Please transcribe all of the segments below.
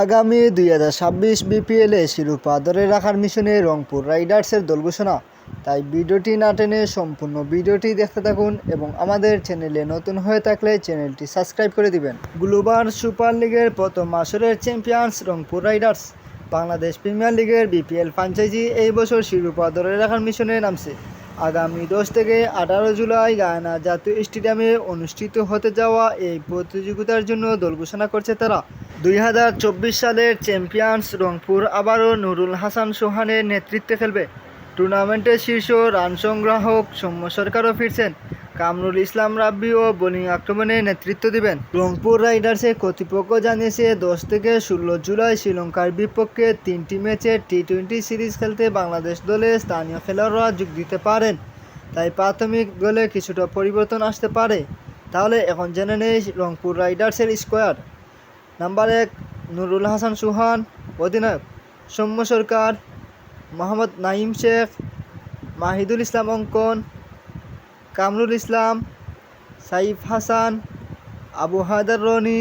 আগামী দুই হাজার ছাব্বিশ বিপিএলে শিরোপা ধরে রাখার মিশনে রংপুর রাইডার্সের দল ঘোষণা। তাই ভিডিওটি না টেনে সম্পূর্ণ ভিডিওটি দেখতে থাকুন এবং আমাদের চ্যানেলে নতুন হয়ে থাকলে চ্যানেলটি সাবস্ক্রাইব করে দিবেন। গ্লোবাল সুপার লিগের প্রথম আসরের champions Rangpur riders. Bangladesh premier লিগের বিপিএল ফ্রাঞ্চাইজি এই বছর শিরোপা ধরে রাখার মিশনে নামছে। আগামী দশ থেকে আঠারো জুলাই গায়না জাতীয় স্টেডিয়ামে অনুষ্ঠিত হতে যাওয়া এই প্রতিযোগিতার জন্য দল ঘোষণা করছে তারা। দুই হাজার চব্বিশ সালের চ্যাম্পিয়ন্স রংপুর আবারও নুরুল হাসান সোহানের নেতৃত্বে খেলবে। টুর্নামেন্টের শীর্ষ রান সংগ্রাহক সৌম্য সরকারও ফিরছেন। কামরুল ইসলাম রাব্বি ও বোলিং আক্রমণে নেতৃত্ব দিবেন। রংপুর রাইডার্সের কর্তৃপক্ষ জানিয়েছে, দশ থেকে ষোলো জুলাই শ্রীলঙ্কার বিপক্ষে তিনটি ম্যাচে টি টোয়েন্টি সিরিজ খেলতে বাংলাদেশ দলে স্থানীয় খেলোয়াড়রা যোগ দিতে পারেন। তাই প্রাথমিক দলে কিছুটা পরিবর্তন আসতে পারে। তাহলে এখন জেনে নেই রংপুর রাইডার্সের স্কোয়াড। নাম্বার এক, নুরুল হাসান সুহান, অধিনায়ক সৌম্য সরকার, Mohammad Naim Sheikh, Mahidul Islam Ankon Kamrul Islam, Saif Hasan, Abu Haider Rony,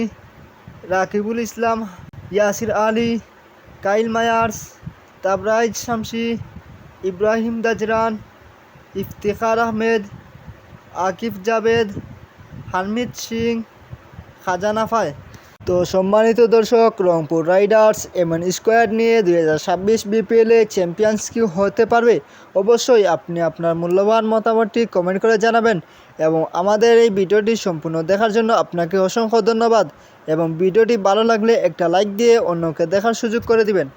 Rakibul Islam, Yasir Ali, Kyle Mayers, Tabraiz Samsi, Ibrahim Zadran, Iftikhar Ahmed, Akif Javed Harmeet Singh খাজানাফায় তো সম্মানিত দর্শক, রংপুর রাইডার্স এমন স্কোয়াড নিয়ে দুই হাজার ছাব্বিশ বিপিএলে চ্যাম্পিয়ন্স কি হতে পারবে? অবশ্যই আপনি আপনার মূল্যবান মতামতটি কমেন্ট করে জানাবেন এবং আমাদের এই ভিডিওটি সম্পূর্ণ দেখার জন্য আপনাকে অসংখ্য ধন্যবাদ এবং ভিডিওটি ভালো লাগলে একটা লাইক দিয়ে অন্যকে দেখার সুযোগ করে দিবেন।